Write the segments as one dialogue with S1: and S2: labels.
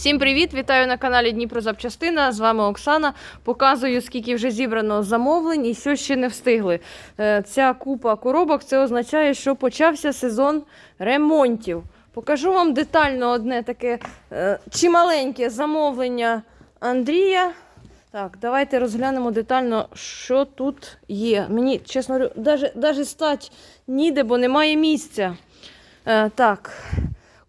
S1: Всім привіт! Вітаю на каналі Дніпро Запчастина. З вами Оксана. Показую, скільки вже зібрано замовлень і що ще не встигли. Е, Ця купа коробок це означає, що почався сезон ремонтів. Покажу вам детально одне таке е, чималеньке замовлення Андрія. Так, давайте розглянемо детально, що тут є. Мені, чесно навіть, стать ніде, бо немає місця. Е, так.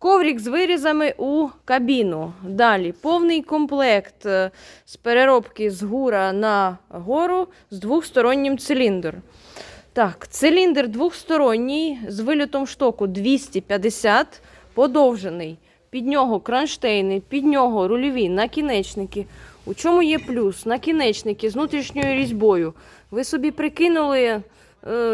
S1: Коврик з вирізами у кабіну. Далі повний комплект е, з переробки з гура на гору з двохстороннім циліндром. Так, циліндр двохсторонній з вильотом штоку 250, подовжений. Під нього кронштейни, під нього рульові накінечники. У чому є плюс? Накінечники з внутрішньою різьбою. Ви собі прикинули,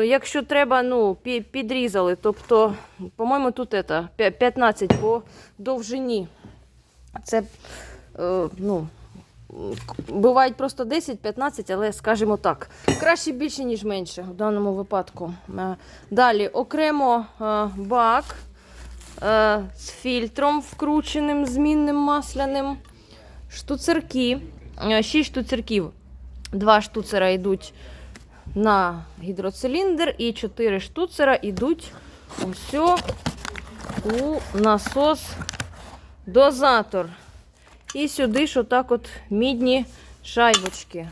S1: якщо треба, ну, підрізали. Тобто, по-моєму, тут это, 15 по довжині. Це, е, ну, бувають просто 10-15, але скажімо так. Краще більше, ніж менше в даному випадку. Е, Далі окремо е, бак е, з фільтром вкрученим, змінним масляним. Штуцерки. 6 штуцерків. Два штуцера йдуть на гідроциліндр і 4 штуцера йдуть усьо у насос дозатор. І сюди ж отак от мідні шайбочки.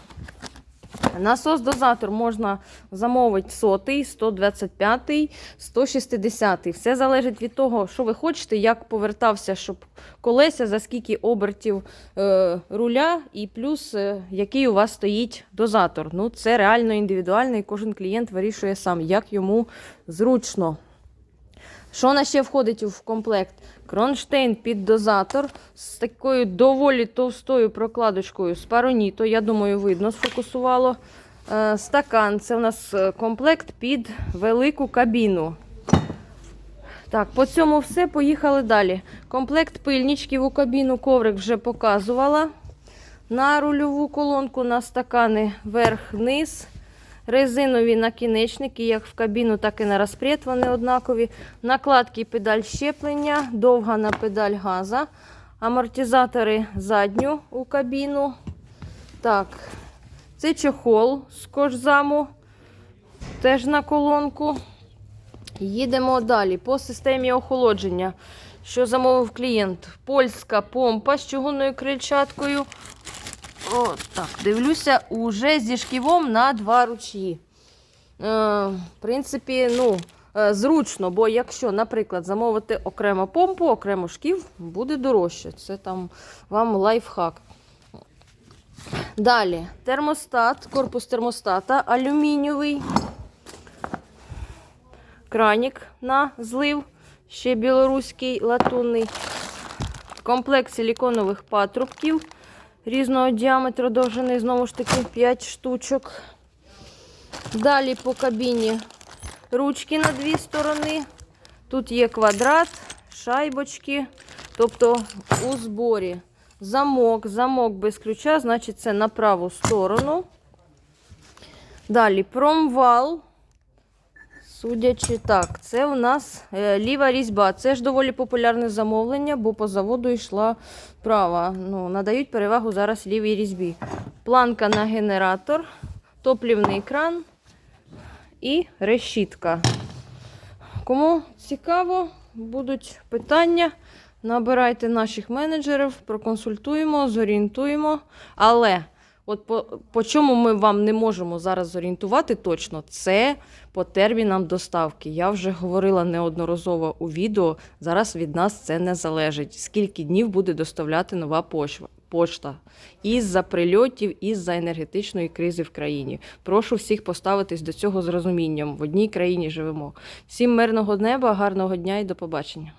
S1: Насос-дозатор можна замовити сотий, 125, 160. Все залежить від того, що ви хочете, як повертався, щоб колеса, за скільки обертів е, руля, і плюс е, який у вас стоїть дозатор. Ну, це реально індивідуально, і кожен клієнт вирішує сам, як йому зручно. Що на ще входить в комплект? Кронштейн під дозатор з такою доволі товстою прокладочкою з пароніто. Я думаю, видно, сфокусувало. Е, Стакан це у нас е, комплект під велику кабіну. Так, по цьому все. Поїхали далі. Комплект пильничків у кабіну коврик вже показувала. На рульову колонку на стакани верх-низ. Резинові накінечники, як в кабіну, так і на розпред вони однакові. Накладки педаль щеплення, довга на педаль газа. Амортизатори задню у кабіну. Так, це чохол з кожзаму, теж на колонку. Їдемо далі. По системі охолодження. Що замовив клієнт? Польська помпа з чугунною крильчаткою. О, так, дивлюся, уже зі шківом на два ручі. Е, в принципі, ну, е, зручно, бо якщо, наприклад, замовити окремо помпу, окремо шків, буде дорожче. Це там вам лайфхак. Далі, термостат, корпус термостата алюмінієвий. Кранік на злив, ще білоруський латунний. Комплект силіконових патрубків різного діаметру довжини, знову ж таки 5 штучок. Далі по кабіні ручки на дві сторони. Тут є квадрат, шайбочки, тобто у зборі. Замок, замок без ключа, значить це на праву сторону. Далі промвал. Судячи так, це у нас е, ліва різьба. Це ж доволі популярне замовлення, бо по заводу йшла права. Ну, надають перевагу зараз лівій різьбі. Планка на генератор, топлівний кран і решітка. Кому цікаво, будуть питання. Набирайте наших менеджерів, проконсультуємо, зорієнтуємо. Але от по, по чому ми вам не можемо зараз зорієнтувати точно, це по термінам доставки. Я вже говорила неодноразово у відео. Зараз від нас це не залежить. Скільки днів буде доставляти нова пошва- пошта із-за прильотів, із-за енергетичної кризи в країні. Прошу всіх поставитись до цього з розумінням. В одній країні живемо. Всім мирного неба, гарного дня і до побачення.